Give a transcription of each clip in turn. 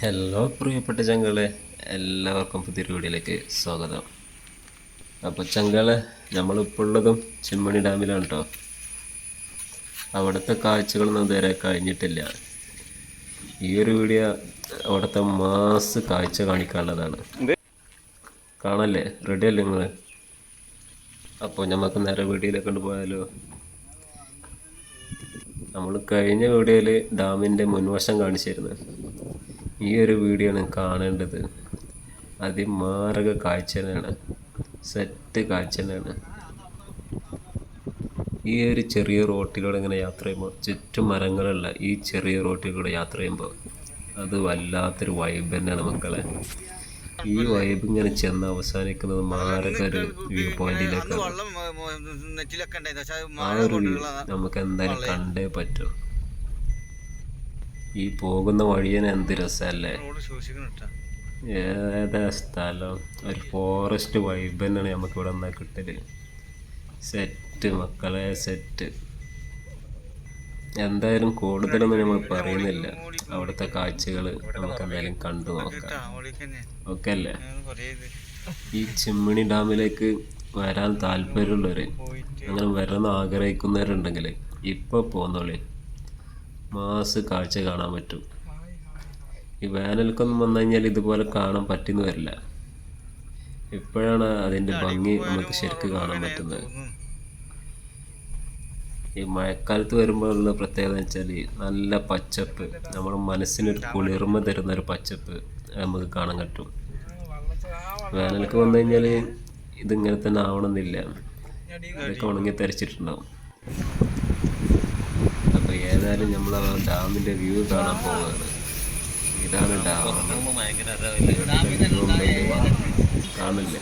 Hello പ്രിയപ്പെട്ട ചങ്കളെ. എല്ലാവർക്കും പുതിയൊരു വീഡിയോയിലേക്ക് സ്വാഗതം. അപ്പോൾ ചങ്കളെ നമ്മളിപ്പോൾ ഉള്ളതും ചിമ്മണി ഡാമിലാണ് കേട്ടോ അവിടുത്തെ കാഴ്ചകളൊന്നും ഇതുവരെ കഴിഞ്ഞിട്ടില്ല. ഈ ഒരു വീഡിയോ അവിടുത്തെ മാസ് കാഴ്ച കാണിക്കാനുള്ളതാണ്. കാണല്ലേ? റെഡി അല്ലേ നിങ്ങൾ അപ്പോൾ നമുക്ക് നേരെ വീഡിയോയിലേക്ക് കൊണ്ട് പോയാലോ? നമ്മൾ കഴിഞ്ഞ വീഡിയോയിൽ ഡാമിന്റെ മുൻവശം കാണിച്ചിരുന്നു. ഈ ഒരു വീഡിയോ ആണ് കാണേണ്ടത്. അതിമാരക കാഴ്ച തന്നെയാണ്. സെറ്റ് കാഴ്ച തന്നെയാണ്. ഈ ഒരു ചെറിയ റോട്ടിലൂടെ ഇങ്ങനെ യാത്ര ചെയ്യുമ്പോൾ ചുറ്റും മരങ്ങളുള്ള ഈ ചെറിയ റോട്ടിലൂടെ യാത്ര ചെയ്യുമ്പോൾ അത് വല്ലാത്തൊരു വൈബ് തന്നെയാണ് മക്കളെ. ഈ വൈബ് ഇങ്ങനെ ചെന്ന് അവസാനിക്കുന്നത് മാരക ഒരു വ്യൂ പോയിന്റിലേക്ക് ആ ഒരു നമുക്ക് എന്തായാലും കണ്ടേ പറ്റും. ഈ പോകുന്ന വഴിയനെ എന്ത് രസമല്ലേ ഏതാ സ്ഥലം? ഒരു ഫോറസ്റ്റ് വൈബ് തന്നെയാണ് നമുക്ക് ഇവിടെ നിന്നാ കിട്ടൽ. സെറ്റ് മക്കളെ സെറ്റ് എന്തായാലും കൂടുതലൊന്നും നമ്മൾ പറയുന്നില്ല. അവിടുത്തെ കാഴ്ചകൾ നമുക്ക് എന്തായാലും കണ്ടു നോക്കാം. ഓക്കെ അല്ലേ? ഈ ചിമ്മിണി ഡാമിലേക്ക് വരാൻ താല്പര്യമുള്ളവർ അങ്ങനെ വരണം ആഗ്രഹിക്കുന്നവരുണ്ടെങ്കിൽ ഇപ്പോൾ പോന്നോളി. മാസ് കാഴ്ച കാണാൻ പറ്റും. ഈ വേനൽക്കൊന്നും വന്നു കഴിഞ്ഞാൽ ഇതുപോലെ കാണാൻ പറ്റുന്നു വരില്ല. ഇപ്പോഴാണ് അതിന്റെ ഭംഗി നമുക്ക് ശരിക്ക് കാണാൻ പറ്റുന്നത്. ഈ മഴക്കാലത്ത് വരുമ്പോഴുള്ള പ്രത്യേകത എന്ന് വെച്ചാൽ നല്ല പച്ചപ്പ് നമ്മുടെ മനസ്സിനൊരു കുളിർമ തരുന്ന ഒരു പച്ചപ്പ് നമുക്ക് കാണാൻ പറ്റും. വേനൽക്ക് വന്നു കഴിഞ്ഞാൽ ഇതിങ്ങനെ തന്നെ ആവണമെന്നില്ല. ഇതൊക്കെ ഉണങ്ങി തെരച്ചിട്ടുണ്ടാവും ഏതായാലും നമ്മൾ ആ ഡാമിന്റെ വ്യൂ കാണാൻ പോവുകയാണ് ഇതാണ് ഡാം. കാണില്ലേ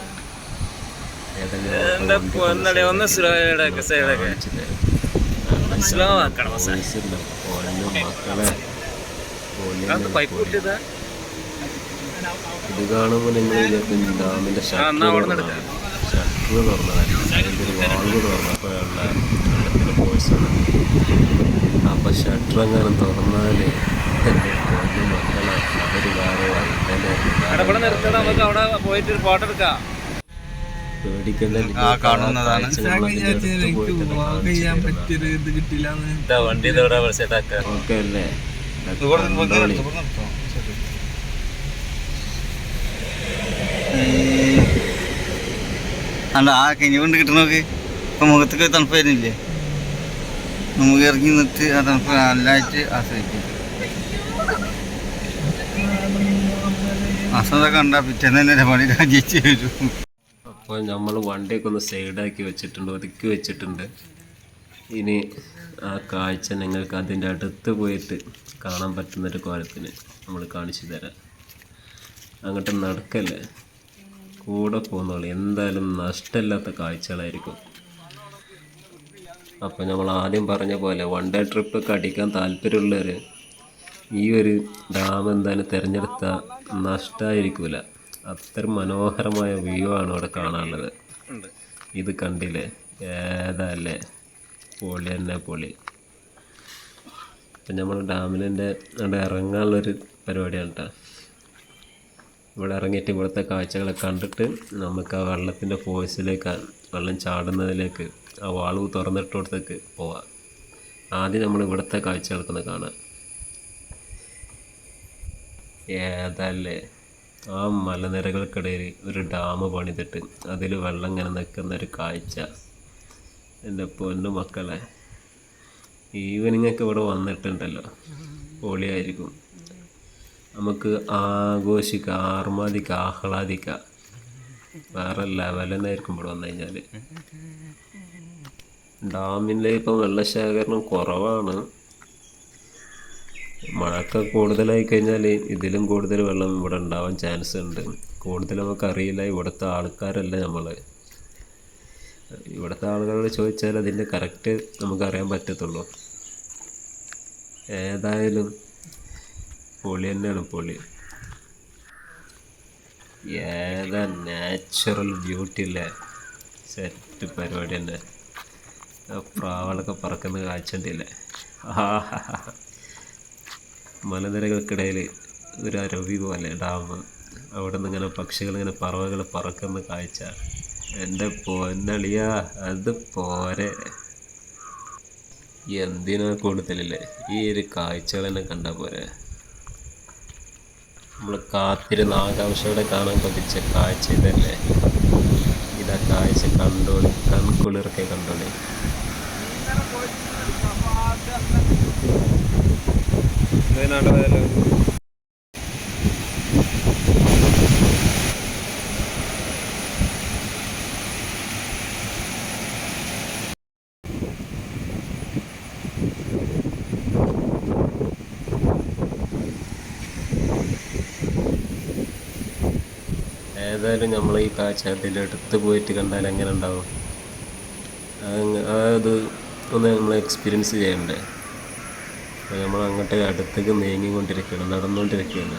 ഒന്ന് സ്ലോ സ്ലോ ആക്കണം മക്കളെ ഇത് കാണുമ്പോൾ നിങ്ങൾ ഡാമിന്റെ ഷട്ടർ ഒരു വാൾവ് തുറന്നപ്പോഴുള്ള വെള്ളത്തിന്റെ ഫോഴ്സാണ് അപ്പം ഷട്ടർ തുറന്നാൽ എന്റെ മക്കളെ ഓക്കെ അല്ലേ? അല്ല ആ കഞ്ഞി കൊണ്ട് കിട്ടണോക്ക് ഇപ്പൊ മുഖത്തൊക്കെ തണുപ്പ് വരുന്നില്ലേ? നമുക്ക് ഇറങ്ങി നിർത്തി അത് നമുക്ക് നല്ലതായിട്ട് ആസ്വദിക്കും. ആസ്വദ കണ്ട പിറ്റേന്ന് തന്നെ പണി രാജിച്ച് വരും. അപ്പോൾ നമ്മൾ വണ്ടിയൊക്കെ ഒന്ന് സൈഡാക്കി വെച്ചിട്ടുണ്ട് ഒതുക്കി വെച്ചിട്ടുണ്ട്. ഇനി ആ കാഴ്ച നിങ്ങൾക്ക് അതിന്റെ അടുത്ത് പോയിട്ട് കാണാൻ പറ്റുന്നൊരു കോലത്തിന് നമ്മൾ കാണിച്ചു തരാം. അങ്ങോട്ട് നടക്കല്ലേ? കൂടെ പോകുന്നോളൂ. എന്തായാലും നഷ്ടമില്ലാത്ത കാഴ്ചകളായിരിക്കും. അപ്പോൾ നമ്മൾ ആദ്യം പറഞ്ഞ പോലെ വൺ ഡേ ട്രിപ്പൊക്കെ അടിക്കാൻ താല്പര്യമുള്ളവർ ഈ ഒരു ഡാം എന്തായാലും തിരഞ്ഞെടുത്താൽ നഷ്ടമായിരിക്കില്ല അത്ര മനോഹരമായ വ്യൂ ആണ് അവിടെ കാണാനുള്ളത്. ഇത് കണ്ടില്ലേ? ഏതല്ലേ? പൊളി തന്നെ പൊളി. ഇപ്പം നമ്മൾ ഡാമിന്റെ അവിടെ ഇറങ്ങാനുള്ളൊരു പരിപാടിയാണ് കേട്ടോ ഇവിടെ ഇറങ്ങിയിട്ട് ഇവിടുത്തെ കാഴ്ചകളെ കണ്ടിട്ട് നമുക്ക് ആ വെള്ളത്തിന്റെ ഫോഴ്സിലേക്ക് വെള്ളം ചാടുന്നതിലേക്ക് ആ വാളവ് തുറന്നിട്ടോടത്തേക്ക് പോവാം. ആദ്യം നമ്മൾ ഇവിടുത്തെ കാഴ്ചകൾക്കൊന്ന് കാണാം. ഏതല്ലേ? ആ മലനിരകൾക്കിടയിൽ ഒരു ഡാം പണിതിട്ട് അതിൽ വെള്ളം ഇങ്ങനെ നിൽക്കുന്ന ഒരു കാഴ്ച. എന്റെ പൊന്നു മക്കളെ ഈവനിങ് ഒക്കെ ഇവിടെ വന്നിട്ടുണ്ടല്ലോ. പൊളിയായിരിക്കും. നമുക്ക് ആഘോഷിക്കാം ആർമാദിക്കാം ആഹ്ലാദിക്കാം. വേറെ ലെവലെന്നായിരിക്കും ഇവിടെ വന്നു കഴിഞ്ഞാൽ ഡാമിന്റെ ഇപ്പം വെള്ളശേഖരണം കുറവാണ്. മഴക്ക കൂടുതലായി കഴിഞ്ഞാൽ ഇതിലും കൂടുതൽ വെള്ളം ഇവിടെ ഉണ്ടാവാൻ ചാൻസ് ഉണ്ട്. കൂടുതൽ നമുക്കറിയില്ല ഇവിടുത്തെ ആൾക്കാരല്ല നമ്മൾ ഇവിടുത്തെ ആളുകളോട് ചോദിച്ചാൽ അതിന്റെ കറക്റ്റ് നമുക്കറിയാൻ പറ്റത്തുള്ളൂ. ഏതായാലും പൊളി തന്നെയാണ് പൊളി. ഏതാ നാച്ചുറൽ ബ്യൂട്ടി അല്ലേ സെറ്റ് പരിപാടി തന്നെ. പ്രാവളൊക്കെ പറക്കുന്ന കാഴ്ച ഉണ്ടല്ലേ മലനിരകൾക്കിടയിൽ ഒരു അരുവി പോലെ ഡാം. അവിടെ നിന്ന് ഇങ്ങനെ പക്ഷികൾ ഇങ്ങനെ പറവകൾ പറക്കുന്ന കാഴ്ച. എന്റെ പൊന്നളിയ അത് പോരെ. എന്തിനാ കൂടുതലല്ലേ? ഈ ഒരു കാഴ്ചകൾ തന്നെ കണ്ടാൽ പോരെ. നമ്മൾ കാത്തിരുന്ന ആകാംക്ഷയോടെ കാണാൻ കൊതിച്ച കാഴ്ച ഇതല്ലേ? ഇതാ കാഴ്ച കണ്ടോളി കൺകുളിർക്കെ കണ്ടോളി. ഏതായാലും നമ്മൾ ഈ കാഴ്ച അതിലെടുത്ത് പോയിട്ട് കണ്ടാൽ എങ്ങനെ ഉണ്ടാവും? അത് ഒന്ന് നമ്മൾ എക്സ്പീരിയൻസ് ചെയ്യണ്ടേ അപ്പോൾ നമ്മൾ അങ്ങോട്ട് അടുത്തേക്ക് നീങ്ങിക്കൊണ്ടിരിക്കുകയാണ് നടന്നുകൊണ്ടിരിക്കുകയാണ്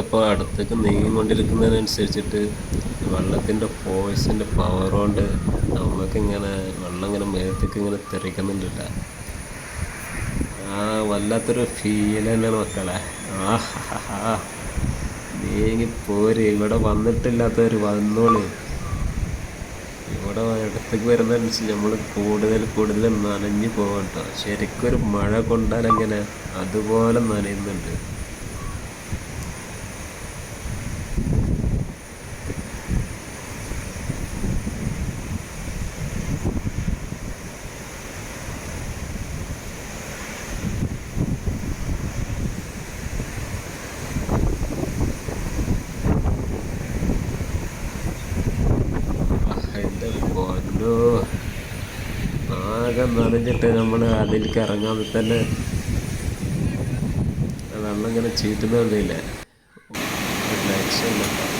ഇപ്പോൾ അടുത്തേക്ക് നീങ്ങിക്കൊണ്ടിരിക്കുന്നതിനനുസരിച്ചിട്ട് വെള്ളത്തിന്റെ ഫോഴ്സിന്റെ പവർ കൊണ്ട് നമുക്കിങ്ങനെ വെള്ളം ഇങ്ങനെ മേത്തേക്ക് ഇങ്ങനെ തെറിക്കുന്നുണ്ട് ട്ടാ. ആ വല്ലാത്തൊരു ഫീൽ തന്നെയാണ് മക്കളെ. ആ നീങ്ങി പോര്. ഇവിടെ വന്നിട്ടില്ലാത്തവർ വന്നോളി. ഇവിടെ അടുത്തേക്ക് വരുന്നതനുസരിച്ച് നമ്മൾ കൂടുതൽ കൂടുതൽ നനഞ്ഞു പോകട്ടോ ശരിക്കൊരു മഴ കൊണ്ടാൽ എങ്ങനെ? അതുപോലെ നനയുന്നുണ്ട് എന്റെ പൊന്നോ ആകെ നനഞ്ഞിട്ട് നമ്മൾ അതിലേക്ക് ഇറങ്ങാതെ തന്നെ വെള്ളം ഇങ്ങനെ ചീറ്റുന്നില്ലേ ഒരു ലക്ഷ്യമില്ല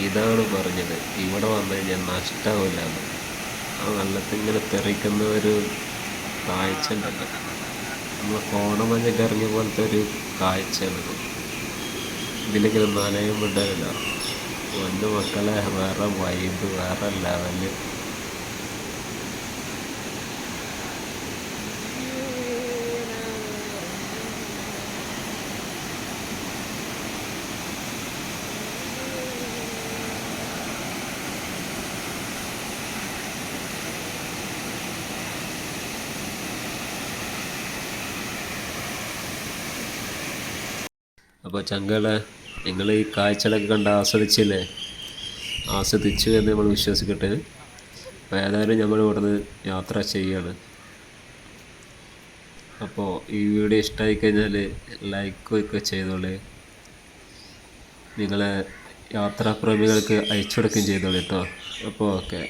ഇതാണ് പറഞ്ഞത്. ഇവിടെ വന്നു കഴിഞ്ഞാൽ നഷ്ടമില്ല എന്ന്. ആ വെള്ളത്തിൽ ഇങ്ങനെ തെറിക്കുന്ന ഒരു കാഴ്ച ഉണ്ടല്ലോ നമ്മൾ കോണമഞ്ഞ ഇറങ്ങിയ പോലത്തെ ഒരു കാഴ്ചയാണിത് ഇതിലിങ്ങനെ നനയുമ്പോണ്ടല്ലോ ഒന്ന് മക്കളെ വേറെ വൈബ് വേറെ ലെവൽ അപ്പോൾ ചങ്കളെ നിങ്ങൾ ഈ കാഴ്ചകളൊക്കെ കണ്ട് ആസ്വദിച്ചില്ലേ? ആസ്വദിച്ചു എന്ന് നമ്മൾ വിശ്വസിക്കട്ടെ. അപ്പോൾ ഏതായാലും നമ്മൾ ഇവിടുന്ന് യാത്ര ചെയ്യാണ്. അപ്പോൾ ഈ വീഡിയോ ഇഷ്ടമായി കഴിഞ്ഞാൽ ലൈക്ക് ഒക്കെ ചെയ്തോളേ. നിങ്ങളെ യാത്രാപ്രേമികൾക്ക് അയച്ചു കൊടുക്കുകയും ചെയ്തോളൂ കേട്ടോ അപ്പോൾ ഓക്കെ.